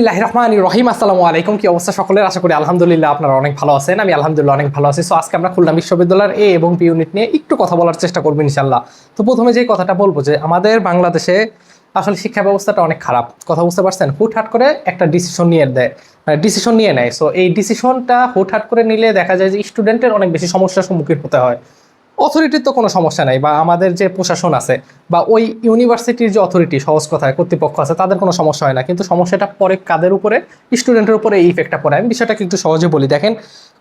আল্লাহ রহমান রহিম। আসসালামু আলাইকুম। কি অবস্থা সকলের? আশা করি আলহামদুলিল্লাহ আপনারা অনেক ভালো আছেন। আমি আলহামদুলিল্লাহ অনেক ভালো আছি। সো আজকে আমরা খুলনা বিশ্ববিদ্যালয়ের এ এবং বি ইউনিট নিয়ে একটু কথা বলার চেষ্টা করব ইনশাল্লাহ তো প্রথমে যে কথাটা বলব যে, আমাদের বাংলাদেশে আসলে শিক্ষা ব্যবস্থাটা অনেক খারাপ। কথা বুঝতে পারছেন? হুটহাট করে একটা ডিসিশন নিয়ে দেয়। মানে ডিসিশন নিয়ে নেয়। সো এই ডিসিশনটা হুটহাট করে নিলে দেখা যায় যে স্টুডেন্টের অনেক বেশি সমস্যার সম্মুখীন হতে হয়। অথরিটির তো কোনো সমস্যা নাই বা আমাদের যে প্রশাসন আছে বা ওই ইউনিভার্সিটির যে অথরিটি সহজ কথায় কর্তৃপক্ষ আছে, তাদের কোনো সমস্যা হয় না। কিন্তু সমস্যাটা পরে কাদের উপরে? স্টুডেন্টের উপরে এই ইফেক্টটা পড়ে। আমি বিষয়টা কিন্তু সহজে বলি। দেখেন,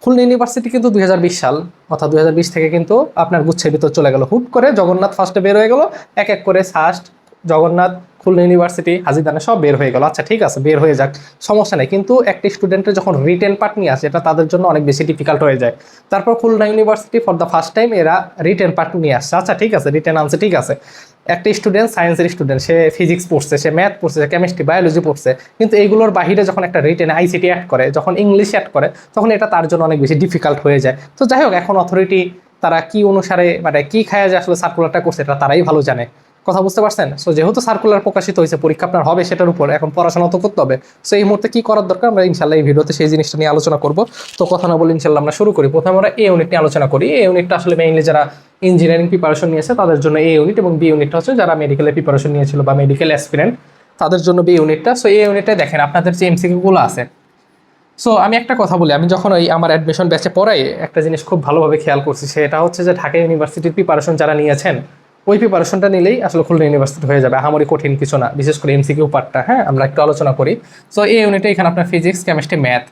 খুলনা ইউনিভার্সিটি কিন্তু দু হাজার বিশ সাল, অর্থাৎ দু হাজার বিশ থেকে কিন্তু আপনার গুচ্ছের ভিতর চলে গেল। হুট করে জগন্নাথ ফার্স্টে বের হয়ে গেল। এক এক করে ফার্স্ট জগন্নাথ খুলনা ইউনিভার্সিটি হাজিদানে সব বের হয়ে গেল। আচ্ছা ঠিক আছে, বের হয়ে যাক, সমস্যা নেই। কিন্তু একটা স্টুডেন্টের যখন রিটেন পার্ট নিয়ে আসে, এটা তাদের জন্য অনেক বেশি ডিফিকাল্ট হয়ে যায়। তারপর Khulna university for the first time এরা রিটেন পার্ট নিয়ে আসছে। আচ্ছা ঠিক আছে রিটেন আনছে ঠিক আছে। একটা স্টুডেন্ট সায়েন্সের স্টুডেন্ট সে ফিজিক্স পড়ছে, সে ম্যাথ পড়ছে, সে কেমিস্ট্রি বায়োলজি পড়ছে। কিন্তু এইগুলোর বাহিরে যখন একটা রিটেন আইসিটি অ্যাড করে, যখন ইংলিশ অ্যাড করে, তখন এটা তার জন্য অনেক বেশি ডিফিকাল্ট হয়ে যায়। তো যাই হোক, এখন অথরিটি তারা কি অনুসারে মানে কি খায় যে আসলে সার্কুলারটা করছে, এটা তারাই ভালো জানে। কথা বুঝতে পারছেন? সো যেহেতু সার্কুলার প্রকাশিত হয়েছে, পরীক্ষা আপনার হবে সেটার উপর, এখন পড়াশোনা তো করতে হবে। সো এই মুহূর্তে কি করার দরকার? আমরা ইনশাল্লাহ এই ভিডিওতে সেই জিনিসটা নিয়ে আলোচনা করব। তো কথা না বলে ইনশাল্লাহ আমরা শুরু করি। প্রথমে আমরা এ ইউনিট নিয়ে আলোচনা করি। এ ইউনিটটা আসলে মেইনলি যারা ইঞ্জিনিয়ারিং প্রিপারেশন নিয়েছে, তাদের জন্য এ ইউনিট এবং বি ইউনিটটা হচ্ছে যারা মেডিকেলের প্রিপারেশন নিয়েছিল বা মেডিকেল অ্যাসপিরেন্ট তাদের জন্য বি ইউনিটটা সো এই ইউনিটে দেখেন, আপনাদের যে এমসিকিউগুলো আছে। সো আমি একটা কথা বলি, আমি যখন ওই আমার অ্যাডমিশন ব্যাচে পড়াই, একটা জিনিস খুব ভালোভাবে খেয়াল করছি, সেটা হচ্ছে যে ঢাকা ইউনিভার্সিটির প্রিপারেশন যারা নিয়েছেন ওই প্রিপারেশনটা নিলেই আসলে খুলনা ইউনিভার্সিটি হয়ে যাবে। আহামরি কঠিন কিছু না। বিশেষ করে এমসিকিউ পার্টটা হ্যাঁ? আমরা একটু আলোচনা করি। সো এই ইউনিটে এখানে আপনার ফিজিক্স কেমিস্ট্রি ম্যাথ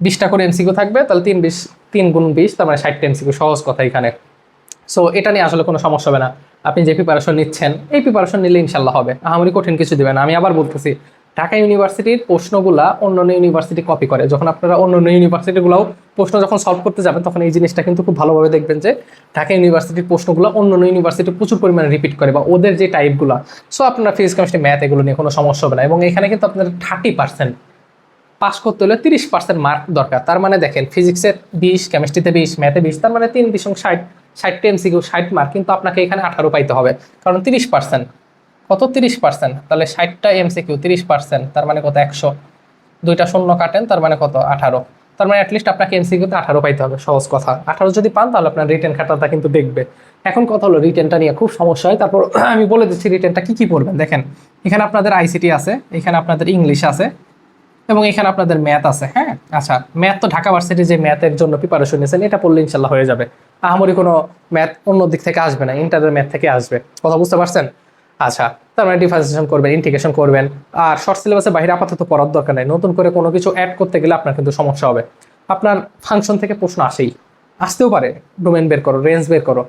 বিশটা করে এমসিকিউ থাকবে, তাহলে তিন বিশ, তিন গুণ বিশ, তার মানে ষাটটা এমসিকিউ সহজ কথা এখানে। সো এটা নিয়ে আসলে কোনো সমস্যা হবে না। আপনি যে প্রিপারেশন নিচ্ছেন, এই প্রিপারেশন নিলে ইনশাল্লাহ হবে। আহামরি কঠিন কিছু দেবে না। আমি আবার বলতেছি ঢাকা ইউনিভার্সিটির প্রশ্নগুলা অন্যান্য ইউনিভার্সিটি কপি করে। যখন আপনারা অন্যান্য ইউনিভার্সিটিগুলোও প্রশ্ন যখন সলভ করতে যাবেন, তখন এই জিনিসটা কিন্তু খুব ভালোভাবে দেখবেন যে ঢাকা ইউনিভার্সিটির প্রশ্নগুলো অন্যান্য ইউনিভার্সিটি প্রচুর পরিমাণে রিপিট করে বা ওদের যে টাইপগুলো সো আপনারা ফিজিক্স কেমিস্ট্রি ম্যাথ এগুলো নিয়ে কোনো সমস্যা হবে না। এবং এখানে কিন্তু আপনাদের থার্টি পার্সেন্ট পাস করতে হলে তিরিশ পার্সেন্ট মার্ক দরকার। তার মানে দেখেন ফিজিক্সের বিশ কেমিস্ট্রিতে বিশ ম্যাথে বিশ, তার মানে তিন বিশ ষাট, ষাটটা এমসিকিউ ষাট মার্ক কিন্তু আপনাকে এখানে আঠারো পাইতে হবে। কারণ তিরিশ পার্সেন্ট কত? তিরিশ পার্সেন্ট তাহলে ষাটটা এমসিকিউ তিরিশ পার্সেন্ট তার মানে কত? একশো। দুইটা শূন্য কাটেন, তার মানে কত? আঠারো। তার মানে অ্যাটলিস্ট আপনাকে এমসিকিউতে আঠারো পাইতে হবে, সহজ কথা। আঠারো যদি পান, তাহলে আপনার রিটেন খাতাটা কিন্তু দেখবে। এখন কথা হলো রিটেনটা নিয়ে খুব সমস্যা হয়। তারপর আমি বলে দিচ্ছি রিটেনটা কি কি পড়বেন দেখেন, এখানে আপনাদের আইসিটি আছে, এখানে আপনাদের ইংলিশ আছে, এবং এখানে আপনাদের ম্যাথ আছে হ্যাঁ? আচ্ছা ম্যাথ তো ঢাকা ভার্সিটি যে ম্যাথের জন্য প্রিপারেশন নিয়েছেন, এটা পড়লে ইনশাল্লাহ হয়ে যাবে। আহামরি কোনো ম্যাথ অন্য দিক থেকে আসবে না ইন্টারের ম্যাথ থেকে আসবে। কথা বুঝতে পারছেন? আচ্ছা তার মানে ডিফারেন্সিয়েশন করবেন ইন্টিগ্রেশন করবেন। আর শর্ট সিলেবাসের বাইরে আপাতত পড়ার দরকার নেই। নতুন করে কোনো কিছু অ্যাড করতে গেলে আপনার কিন্তু সমস্যা হবে। আপনার ফাংশন থেকে প্রশ্ন আসেই। আসতেও পারে। ডোমেন বের করো রেঞ্জ বের করো।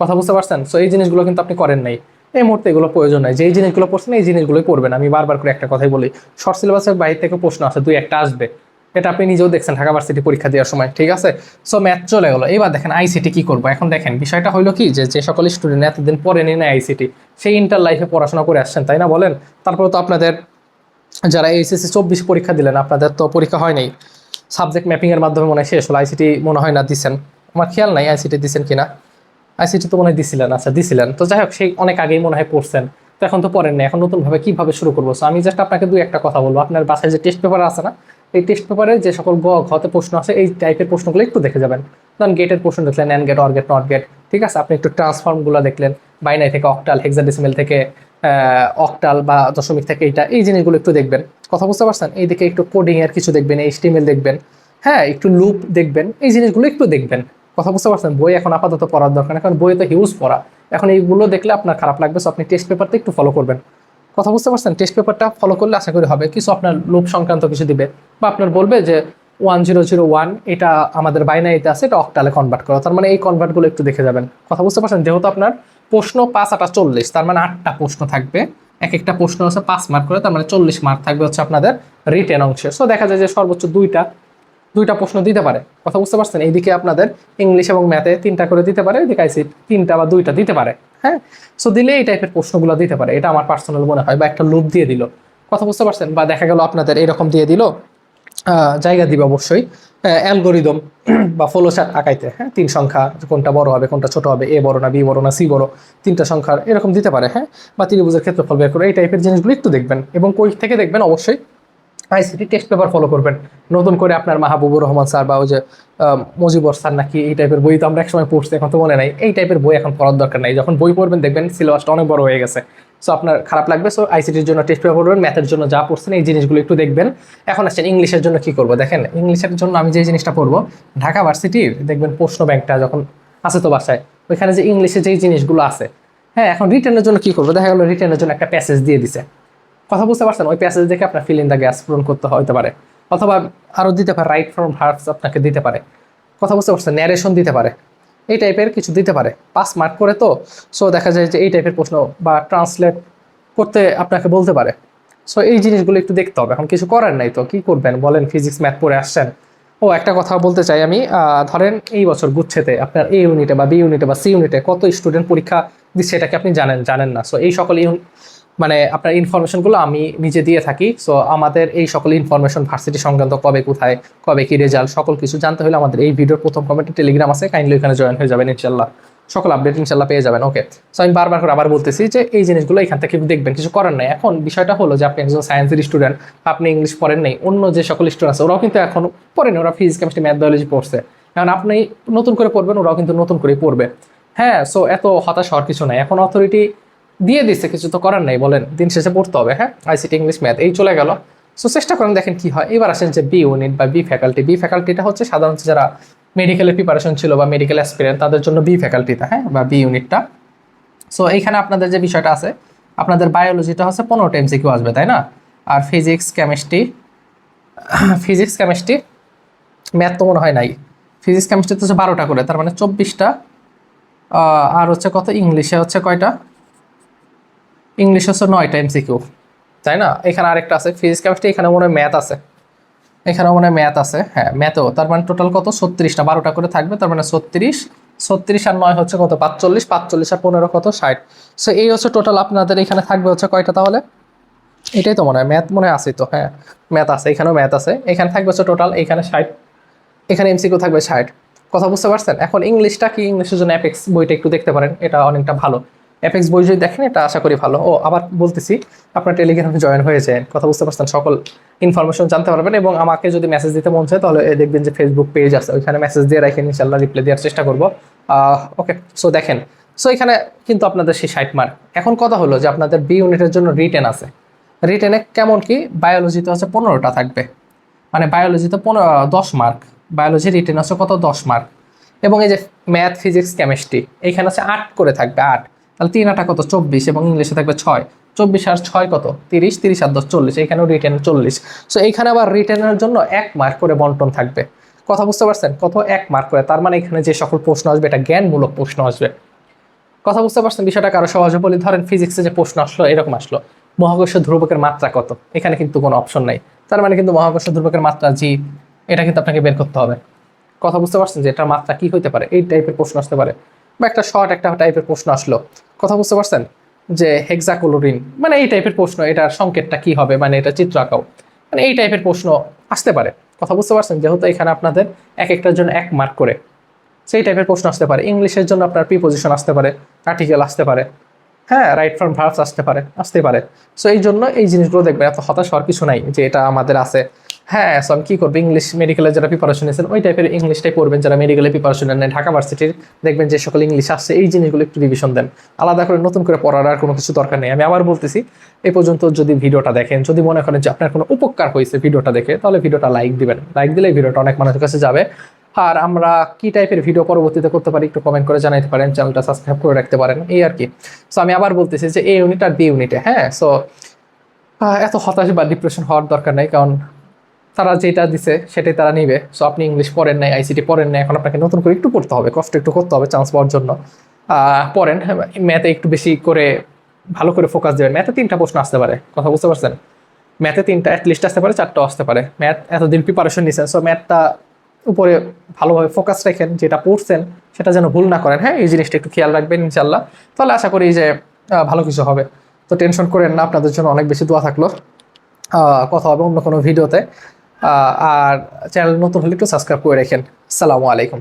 কথা বুঝতে পারছেন? সো এই জিনিসগুলো কিন্তু আপনি করেন নাই। এই মুহূর্তে এগুলো প্রয়োজন নাই। যেই জিনিসগুলো পড়ছেন, এই জিনিসগুলোই পড়বেন। আমি বারবার করে একটা কথাই বলি। শর্ট সিলেবাসের বাইরে থেকে প্রশ্ন আছে দুই একটা আসবে। এটা আপনি নিজেও দেখছেন ঢাকা ভার্সিটি পরীক্ষা দেওয়ার সময়, ঠিক আছে? সো ম্যাথ চলে গেলো। এবার দেখেন আইসিটি কি করব? এখন দেখেন, বিষয়টা হলো কি যে যে সকল স্টুডেন্ট এতদিন পরে নিয়ে আইসিটি সেই ইন্টার লাইফে পড়াশোনা করে আসছেন, তাই না বলেন? তারপরে তো আপনাদের যারা এইচএসসি চব্বিশ পরীক্ষা দিলেন, আপনাদের তো পরীক্ষা হয় নাই। সাবজেক্ট ম্যাপিংয়ের মাধ্যমে মনে হয় শেষ হলো। আইসিটি মনে হয় না দিচ্ছেন আমার খেয়াল নাই আইসিটি দিচ্ছেন কিনা। আইসিটি তো মনে হয় দিছিলেন আচ্ছা দিছিলেন। তো যাই হোক, সেই অনেক আগেই মনে হয় পড়ছেন। তো এখন তো পড়েন না এখন নতুনভাবে কীভাবে শুরু করব? সো আমি জাস্ট আপনাকে দুই একটা কথা বলব। আপনার বাসায় যে টেস্ট পেপার আছে না এই টেস্ট পেপারে যে সকল গ ঘতে প্রশ্ন আছে, এই টাইপের প্রশ্নগুলো একটু দেখে যাবেন। ধরুন গেটের প্রশ্ন দেখলেন and gate or gate not gate ঠিক আছে? আপনি একটু ট্রান্সফর্মগুলো দেখলেন বাইনাই থেকে অকটাল হেক্সাডেসিমেল থেকে অকটাল বা দশমিক থেকে এইটা এই জিনিসগুলো একটু দেখবেন। কথা বুঝতে পারছেন? এই দিকে একটু কোডিং এর কিছু দেখবেন এইচটিএমএল দেখবেন। হ্যাঁ একটু লুপ দেখবেন, এই জিনিসগুলো একটু দেখবেন। কথা বুঝতে পারছেন? বই এখন আপাতত পড়ার দরকার এখন কারণ বই তো হিউজ পড়া। এখন এইগুলো দেখলে আপনার খারাপ লাগবে সো আপনি টেস্ট পেপারটা একটু ফলো করবেন। কথা বুঝতে পারছেন? টেস্ট পেপারটা ফলো করলে আশা করি হবে। কিছু আপনার লোভ সংক্রান্ত কিছু দিবে। বা আপনার বলবে যে ওয়ান জিরো জিরো ওয়ান এটা আমাদের বাইনারিতে আছে, এটা অক্টালে কনভার্ট করো। তার মানে এই কনভার্টগুলো একটু দেখে যাবেন। কথা বুঝতে পারছেন? যেহেতু আপনার প্রশ্ন পাঁচ আটা চল্লিশ তার মানে আটটা প্রশ্ন থাকবে। এক একটা প্রশ্ন হচ্ছে পাঁচ মার্ক করে, তার মানে চল্লিশ মার্ক থাকবে হচ্ছে আপনাদের রিটেন অংশে। সো দেখা যায় যে সর্বোচ্চ দুইটা দুইটা প্রশ্ন দিতে পারে। কথা বুঝতে পারছেন? এইদিকে আপনাদের ইংলিশ এবং ম্যাথে তিনটা করে দিতে পারে, এদিকে আইসি তিনটা বা দুইটা দিতে পারে। হ্যাঁ? সো দিলে এই টাইপের প্রশ্নগুলো দিতে পারে। এটা আমার পার্সোনাল মনে হয়, বা একটা লুপ দিয়ে দিল। কথা বুঝতে পারছেন? বা দেখা গেল আপনাদের এরকম দিয়ে দিল। জায়গা দিবে অবশ্যই। অ্যালগোরিদম বা ফলো চার্ট আঁকাইতে হ্যাঁ? তিন সংখ্যা, কোনটা বড় হবে, কোনটা ছোট হবে, এ বড় না, বি বড় না, সি বড়, তিনটা সংখ্যার এরকম দিতে পারে হ্যাঁ? বা ত্রিভুজের ক্ষেত্রফল বের করে এই টাইপের জিনিসগুলো একটু দেখবেন এবং কই থেকে দেখবেন? অবশ্যই আইসিটি টেস্ট পেপার ফলো করবেন। নতুন করে আপনার মাহবুবুর রহমান স্যার বা ওই যে মুজিবর স্যার নাকি এই টাইপের বই তো আমরা একসময় পড়ছি, এখন তো মনে নাই। এই টাইপের বই এখন পড়ার দরকার নাই। যখন বই পড়বেন দেখবেন সিলেবাসটা অনেক বড় হয়ে গেছে। সো আপনার খারাপ লাগবে। সো আইসিটির জন্য টেস্ট পেপার পড়বেন ম্যাথের জন্য যা পড়ছেন, এই জিনিসগুলো একটু দেখবেন। এখন আসছেন ইংলিশের জন্য কি করব? দেখেন, ইংলিশের জন্য আমি যে জিনিসটা পড়ব, ঢাকা ভার্সিটির দেখবেন প্রশ্ন ব্যাংকটা যখন আছে তো বাসায়, ওইখানে যে ইংলিশে যেই জিনিসগুলো আছে হ্যাঁ এখন রিটার্নের জন্য কি করব? দেখা গেলো রিটার্নের জন্য একটা প্যাসেজ দিয়ে দিছে। কথা বুঝতে পারছেন? ওই প্যাসেজ দেখে আপনার ফিল ইন দ্য গ্যাস পূরণ করতে হতে পারে। অথবা আরও দিতে পারে রাইট ফ্রম ভার্বস আপনাকে দিতে পারে। কথা বুঝতে পারছেন? ন্যারেশন দিতে পারে। এই টাইপের কিছু দিতে পারে। পাস মার্ক করে তো সো দেখা যায় যে এই টাইপের প্রশ্ন বা ট্রান্সলেট করতে আপনাকে বলতে পারে। সো এই জিনিসগুলো একটু দেখতে হবে। এখন কিছু করার নাই তো, কি করবেন? বলেন ফিজিক্স ম্যাথ পড়ে আসছেন। ও, একটা কথা বলতে চাই আমি। ধরেন এই বছর গুচ্ছেতে আপনার এ ইউনিটে বা বি ইউনিটে বা সি ইউনিটে কত স্টুডেন্ট পরীক্ষা দিচ্ছে এটাকে আপনি জানেন? জানেন না। সো এই সকল মানে আপনার ইনফরমেশনগুলো আমি নিজে দিয়ে থাকি। সো আমাদের এই সকল ইনফরমেশন ভার্সিটি সংক্রান্ত কবে কোথায়, কবে কি রেজাল্ট সকল কিছু জানতে হলে আমাদের এই ভিডিওর প্রথম কমেন্টে টেলিগ্রাম আছে কাইন্ডলি ওখানে জয়েন হয়ে যাবেন ইনশাল্লাহ। সকল আপডেট ইনশাল্লাহ পেয়ে যাবেন ওকে সো আমি বারবার করে আবার বলতেছি যে এই জিনিসগুলো এখান থেকে দেখবেন, কিছু করার নাই। এখন বিষয়টা হলো যে আপনি একজন সায়েন্সের স্টুডেন্ট আপনি ইংলিশ পড়েন নেই, অন্য যে সকল স্টুডেন্ট আছে, ওরাও কিন্তু এখন পড়েনি, ওরা ফিজিক্স কেমিস্ট্রি ম্যাথ বায়োলজি পড়ছে। এখন আপনি নতুন করে পড়বেন, ওরাও কিন্তু নতুন করে পড়বে। হ্যাঁ সো এত হতাশ হওয়ার কিছু নাই। এখন অথরিটি দিয়ে দিচ্ছে কিছু তো করার নাই, বলেন, দিন শেষে পড়তে হবে হ্যাঁ? আইসিটি ইংলিশ ম্যাথ এই চলে গেল। সো চেষ্টা করেন দেখেন কি হয়। এবার আসেন যে বি ইউনিট বা বি ফ্যাকাল্টি বি ফ্যাকাল্টিটা হচ্ছে সাধারণত যারা মেডিকেলের প্রিপারেশন ছিল বা মেডিকেল অ্যাসপিরেন্ট তাদের জন্য বি ফ্যাকাল্টিটা হ্যাঁ? বা বি ইউনিটটা সো এইখানে আপনাদের যে বিষয়টা আছে, আপনাদের বায়োলজিটা হচ্ছে পনেরোটা এমসিকিউ আসবে, তাই না? আর physics chemistry physics chemistry math তো মনে হয় নাই। ফিজিক্স কেমিস্ট্রি তো হচ্ছে বারোটা করে, তার মানে চব্বিশটা আর হচ্ছে কত? ইংলিশে হচ্ছে কয়টা? ইংলিশ হচ্ছে নয়টা এমসিকিউ তাই না? এখানে আরেকটা আছে ফিজিক্স কেমিস্ট্রি এখানে মনে হয় ম্যাথ আছে। এখানেও মনে হয় ম্যাথ আছে হ্যাঁ ম্যাথও তার মানে টোটাল কত? ছত্রিশটা, বারোটা করে থাকবে, তার মানে ছত্রিশ ছত্রিশ আর নয় হচ্ছে কত? পাঁচচল্লিশ পাঁচচল্লিশ আর পনেরো কত? ষাট। সো এই হচ্ছে টোটাল আপনাদের এখানে থাকবে হচ্ছে কয়টা তাহলে? এটাই তো মনে হয় ম্যাথ মনে আছে তো হ্যাঁ ম্যাথ আছে, এখানেও ম্যাথ আছে। এখানে থাকবে হচ্ছে টোটাল এখানে ষাট, এখানে এমসিকিউ থাকবে ষাট। কথা বুঝতে পারছেন? এখন ইংলিশটা কি? ইংলিশের জন্য অ্যাপেক্স বইটা একটু দেখতে পারেন, এটা অনেকটা ভালো। অ্যাপেক্স বই যদি দেখেন, এটা আশা করি ভালো। ও, আবার বলতেছি, আপনার টেলিগ্রামে জয়েন হয়ে যায় কথা বুঝতে পারছেন, সকল ইনফরমেশন জানতে পারবেন এবং আমাকে যদি মেসেজ দিতে মন চায়, তাহলে দেখবেন যে ফেসবুক পেজ আছে। ওইখানে মেসেজ দিয়ে রাখেন ইনশাল্লাহ রিপ্লাই দেওয়ার চেষ্টা করব। ওকে সো দেখেন সো এখানে কিন্তু আপনাদের সেই ষাট মার্ক এখন কথা হলো যে আপনাদের বি ইউনিটের জন্য রিটেন আছে। রিটেনে কেমন কি? বায়োলজিতে হচ্ছে পনেরোটা থাকবে। মানে বায়োলজিতে পনেরো দশ মার্ক বায়োলজি রিটেন আছে কত? দশ মার্ক এবং এই যে ম্যাথ ফিজিক্স কেমিস্ট্রি এইখানে আছে আট করে থাকবে, আট। তাহলে তিন আটা কত? চব্বিশ এবং ইংলিশে থাকবে ছয়। চব্বিশ আর ছয় কত? তিরিশ তিরিশ আর দশ, চল্লিশ। এখানেও রিটেন চল্লিশ। সো এইখানে আবার রিটেনের জন্য এক মার্ক করে বন্টন থাকবে। কথা বুঝতে পারছেন? কত? এক মার্ক করে। তার মানে এখানে যে সকল প্রশ্ন আসবে, এটা জ্ঞানমূলক প্রশ্ন আসবে। কথা বুঝতে পারছেন? বিষয়টা কারও সহজে বলি, ধরেন ফিজিক্সে যে প্রশ্ন আসলো, এরকম আসলো। মহাকর্ষ ধ্রুবকের মাত্রা কত? এখানে কিন্তু কোনো অপশন নাই। তার মানে কিন্তু মহাকর্ষ ধ্রুবকের মাত্রা জি এটা কিন্তু আপনাকে বের করতে হবে। কথা বুঝতে পারছেন যে এটার মাত্রা কি হইতে পারে? এই টাইপের প্রশ্ন আসতে পারে। বা একটা শর্ট একটা টাইপের প্রশ্ন আসলো। কথা বুঝতে পারছেন? যে হেক্সাকোলোরিন মানে এই টাইপের প্রশ্ন, এটার সংকেতটা কি হবে? মানে এটা চিত্র আঁকাও। মানে এই টাইপের প্রশ্ন আসতে পারে। কথা বুঝতে পারছেন? যেহেতু এখানে আপনাদের এক একটার জন্য এক মার্ক করে। সেই টাইপের প্রশ্ন আসতে পারে। ইংলিশের জন্য আপনার প্রিপোজিশন আসতে পারে। আর্টিকেল আসতে পারে। হ্যাঁ রাইট ফ্রম ভার্বস আসতে পারে। আসতে পারে। সো এই জন্য এই জিনিসগুলো দেখবেন, এত হতাশ হওয়ার কিছু নাই যে এটা আমাদের আছে। হ্যাঁ সো আমি কী করব? ইংলিশ মেডিকেলে যারা প্রিপারেশন নিয়েছেন, ওই টাইপের ইংলিশটাই পড়বেন যারা মেডিকেলে প্রিপারেশন নেন ঢাকা ভার্সিটির দেখবেন যে সকল ইংলিশ আসছে, এই জিনিসগুলো একটু রিভিশন দেন। আলাদা করে নতুন করে পড়ার আর কোনো কিছু দরকার নেই। আমি আবার বলতেছি এই পর্যন্ত যদি ভিডিওটা দেখেন, যদি মনে করেন যে আপনার কোনো উপকার হয়েছে ভিডিওটা দেখে, তাহলে ভিডিওটা লাইক দিবেন। লাইক দিলে ভিডিওটা অনেক মানুষের কাছে যাবে। আর আমরা কি টাইপের ভিডিও পরবর্তীতে করতে পারি, একটু কমেন্ট করে জানাতে পারেন চ্যানেলটা সাবস্ক্রাইব করে রাখতে পারেন, এই আর কি। সো আমি আবার বলতেছি যে এ ইউনিট আর বি ইউনিটে হ্যাঁ সো এত হতাশ বা ডিপ্রেশন হওয়ার দরকার নেই, কারণ তারা যেটা দিছে সেটাই তারা নিবে। সো আপনি ইংলিশ পড়েন নাই আইসিটি পড়েন নাই, এখন আপনাকে নতুন করে একটু পড়তে হবে, কষ্ট একটু করতে হবে চান্স পাওয়ার জন্য। পড়েন ম্যাথে একটু বেশি করে ভালো করে ফোকাস দেবেন। ম্যাথে তিনটা প্রশ্ন আসতে পারে, কথা বুঝতে পারছেন? ম্যাথে তিনটা অ্যাটলিস্ট আসতে পারে চারটা আসতে পারে। ম্যাথ এতদিন প্রিপারেশন নিয়েছেন সো ম্যাথটা উপরে ভালোভাবে ফোকাস রাখেন, যেটা পড়ছেন, সেটা যেন ভুল না করেন। হ্যাঁ এই জিনিসটা একটু খেয়াল রাখবেন ইনশাল্লাহ তাহলে আশা করি যে ভালো কিছু হবে। তো টেনশন করেন না, আপনাদের জন্য অনেক বেশি দোয়া থাকল। কথা হবে অন্য কোনো ভিডিওতে আর চ্যানেল নতুন হলে একটু সাবস্ক্রাইব করে রাখেন। সালামু আলাইকুম।